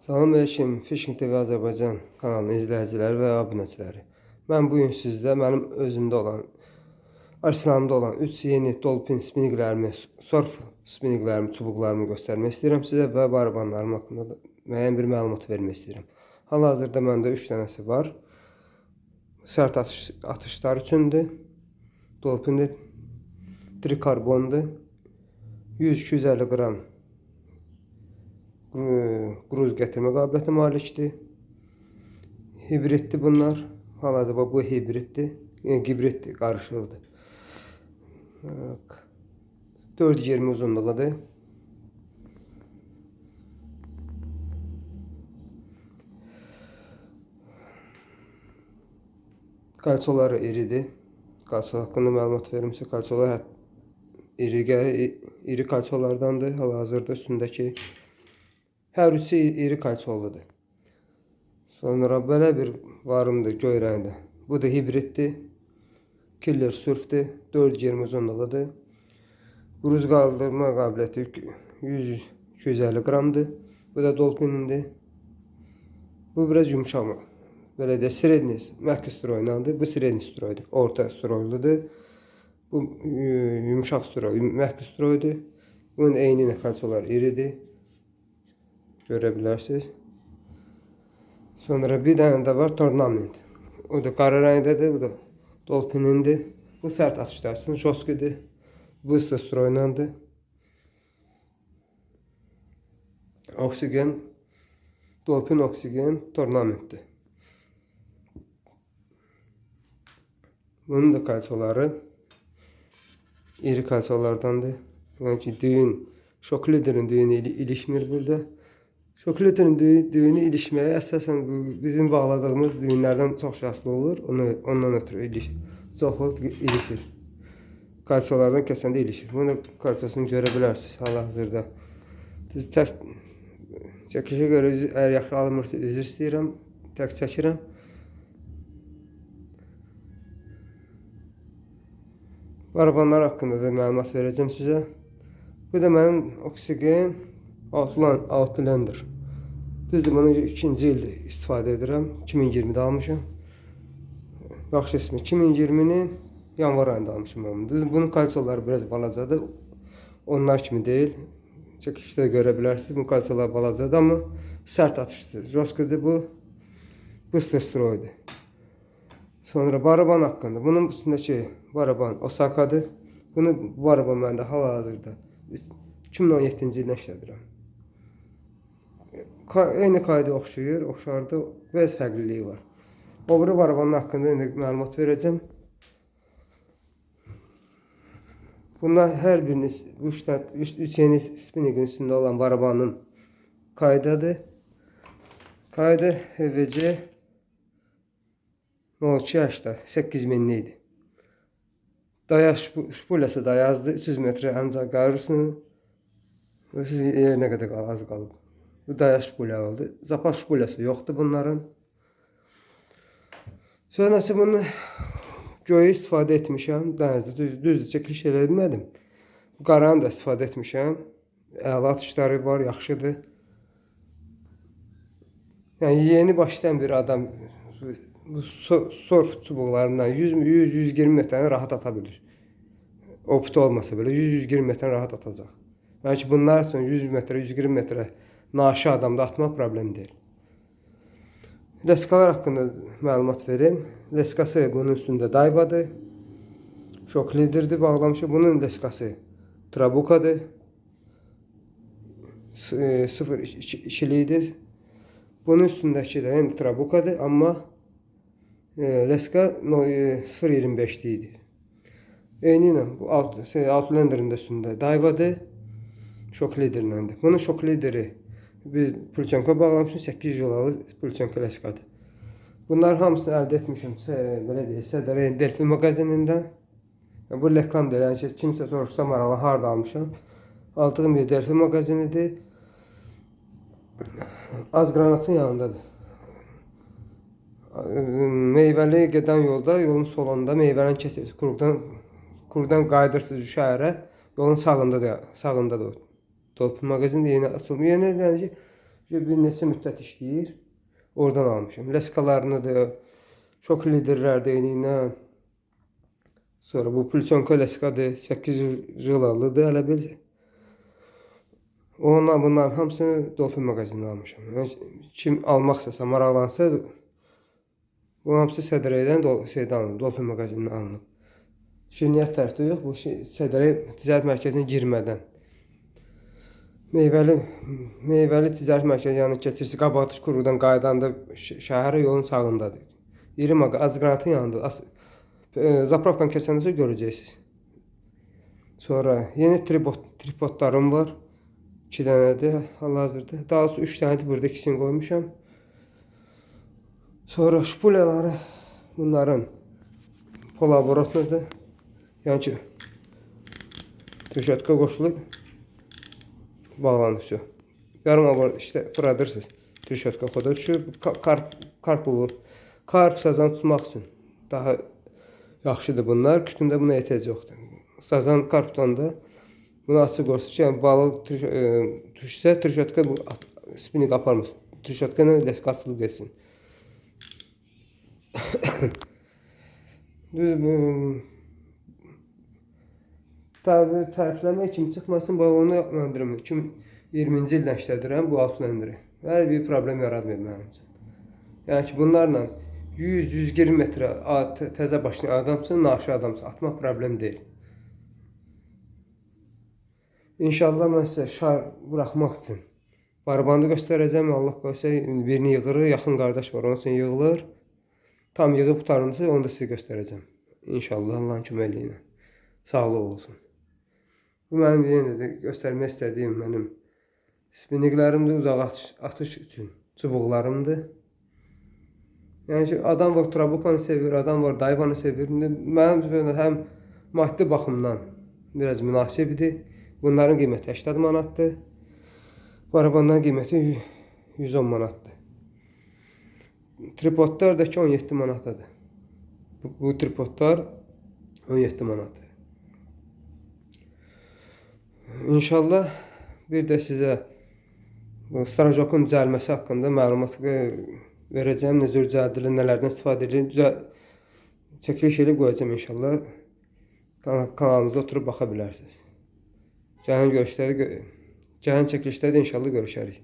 Salam aleyküm Fishing TV Azərbaycan kanalının izləyiciləri və abunəçiləri. Mən bu gün sizdə mənim özümdə olan, arsenalımda olan 3 yeni dolphin spinninglərimi, surf spinninglərimi, çubuqlarımı göstərmək istəyirəm sizə və barabanlarım haqqında da müəyyən bir məlumat vermək istəyirəm. Hal-hazırda məndə 3 dənəsi var. Sərt atış, atışlar üçündür. Dolphindir. Trikarbondur. 100-250 qram qruz gətirmə qabiliyyətinə malikdir. Hibriddir bunlar. Hal-hazırda bu hibriddir. Yəni hibriddir, qarışıqdır. Bak. 4.20 uzunluğudur. Kalçoları iridir. Kalço haqqında məlumat verimsə, kalçolar hə- iri, iri kalçolardandır. Hal-hazırda üstündəki hər üçü iri kalçoludur. Sonra belə bir varımdır göy rəngdə. Bu da hibriddir. Killer surfdir. 4.20 uzunluğudur. Qruz qaldırma qabiliyyəti 100-250 qramdır. Bu da dolphinindir. Bu biraz yumuşaq mı? Belə də sredni, məhkə stroylandır. Bu sredni stroydur. Orta stroyludur. Bu e, yumuşaq stroy, məhkə stroydur. Bunun eyni nəkalçolar iridir. Görə bilərsiniz. Sonra bir dənə də var tornament. O da qara rəngdədir, bu da dolphinindir. Bu sərt atışlar üçün joskidir. Bu isə stroylandır. Oksigen, dolphin oksigen tornamentdir. Bunun da kalçaları iri kalçalardandır. Yani ki düğün, şok liderin düğünü ili- ilişmir burada. Şok liderin düğü, düğünü ilişmeye əsasən bu bizim bağladığımız düğünlərdən çox şanslı olur. Onu, ondan ötürü iliş, çox vaxt ilişir. Kalçalardan kəsəndə ilişir. Bunu da kalçasını görə bilərsiniz hal-hazırda. Düz tək çəkişə görə üzr, əgər yaxşı alınmırsa üzr istəyirəm. Tək çəkirəm. Barabanlar haqqında da məlumat verəcəm sizə. Bu da mənim oksigen Outlander. Düzdür, bunu ikinci ildir istifadə edirəm. 2020-də almışam. Yaxşı ismi 2020-nin yanvar ayında almışam mən. Düzdür, bunun kalsiyaları biraz balacadır. Onlar kimi deyil. Çəkişdə görə bilərsiniz. Bu kalsiyalar balacadır, amma sərt atışdır. Joskadır bu. Bu steroidir. Sonra baraban haqqında. Bunun üstündəki baraban Osaka'dır. Bunu bu baraban məndə hal-hazırda 2017-ci ildən işlədirəm. Eyni qayda oxşayır, oxşardı, biraz fərqliliyi var. O biri barabanın haqqında indi məlumat verəcəm. Bunlar hər birinin 3 3 3 yeni spinningin üstündə olan barabanın kaydadır. Kaydı HVC 02 yaşda 8000 idi. Dayaş şpulası da yazdı 300 metre ancaq qarırsın. Və siz qədər qal- az qalıb. Bu dayaş şpula oldu. Zapas şpulası yoxdur bunların. Sonrası bunu göyü istifadə etmişəm. Dənizdə düz, düzdür çəkiliş eləyə bilmədim. Qaranı da istifadə etmişəm. Əla atışları var, yaxşıdır. Yəni yeni başlayan bir adam bu surf çubuqlarından 100 100 120 metrəni rahat ata bilir. Opti olmasa belə 100 120 metrəni rahat atacaq. Yəni ki bunlar üçün 100 metrə, 120 metrə naşı adamda atmaq problem deyil. Leskalar haqqında məlumat verim. Leskası bunun üstündə dayvadır. Şok liderdir bağlamışı. Bunun leskası trabukadır. S- e. Bunun üstündəki də yəni trabukadır, amma e, leska no, e, 0.25 idi. Eyni ilə bu alt, şey, Outlander'ın da üstündə dayvadır. Şok liderləndir. Bunun şok lideri bir pulçanka bağlamışım 8 jolalı pulçanka leskadır. Bunlar hamısını əldə etmişəm. Belə deyilsə də Delphi mağazinində. Yəni, Bu reklam deyil. Yəni ki, kimsə soruşsa maralı harda almışam. Aldığım bir Delphi mağazinidir. Az qranatın yanındadır. Meyvəli gedən yolda, yolun solunda meyvəni kəsirsiniz. Kurqdan kurqdan qayıdırsınız şəhərə. Yolun sağında da, sağında da. o. Dolphin mağazin də yeni açılmış. Yəni yəni bir neçə müddət işləyir. Oradan almışam. Leskalarını da şok liderlər deyinlə sonra bu Pulsonko leskadır. 8 yıl alıdır hələ bir. Onunla bunların hamısını Dolphin mağazinindən almışam. Kim almaq istəsə, maraqlansa bu hamısı Sədrəydən Dol şeydən alınıb, Dolphin mağazinindən alınıb. Şirniyyət tərəfdə yox, bu şey, Sədrəy ticarət mərkəzinə girmədən. Meyvəli meyvəli ticarət mərkəzi yanı keçirsə, Qabaqdış qurudan qaydanda ş- şəhərə yolun sağındadır. İri maqa Azqrantın yanında. As e, Zapravkan keçəndə sonra görəcəksiniz. Sonra yeni tripod tripodlarım var. 2 dənədir hal-hazırda. Daha doğrusu 3 dənədir, burada ikisini qoymuşam. Sonra şpulyaları bunların polaboratlıdır. Yəni ki, tuşatka qoşulub bağlanır şu. Yarım abone işte fırladırsınız. Tuşatka kodu şu ka- karp karpuvu karp sazan tutmaq üçün daha yaxşıdır bunlar. Kütümdə buna ehtiyac yoxdur. Sazan karpdan da bunu açıq qoyursunuz ki, yəni balıq e, düşsə tuşatka bu spinning aparmır. Tuşatka ilə qaçılıb getsin. Düz Tabi tərifləmək kimi çıxmasın, bax onu yapmandırım. 2020-ci ildən işlədirəm bu Outlander'ı. Hər bir problem yaratmır mənim üçün. Yəni ki, bunlarla 100-120 metrə təzə başlayan adamsın, naşı adamsın. Atmaq problem deyil. İnşallah mən sizə şar buraxmaq üçün barabandı göstərəcəm. Allah qoysa birini yığırıq, yaxın qardaş var, onun üçün yığılır. Tam yığıb qutarınca onu da sizə göstərəcəm. İnşallah Allahın köməkliyi ilə. Olsun. Bu mənim yenə göstərmək istədiyim mənim spinninqlərimdir, uzaq atış, atış üçün çubuqlarımdır. Yəni ki, adam var trabukanı sevir, adam var dayvanı sevir. Mənim üçün həm maddi baxımdan biraz münasibdir. Bunların qiyməti 80 manatdır. Barabanların qiyməti 110 manatdır. Tripodlar da ki 17 manatadır. Bu, bu tripodlar 17 manatdır. İnşallah bir də sizə bu Strajokun düzəlməsi haqqında məlumat e, verəcəm. Necə düzəldilir, nələrdən istifadə edilir. Düzəl çəkiliş edib qoyacağam inşallah. Kana- Kanalımızda oturub baxa bilərsiniz. Gəlin görüşləri gö- gəlin çəkilişlərdə inşallah görüşərik.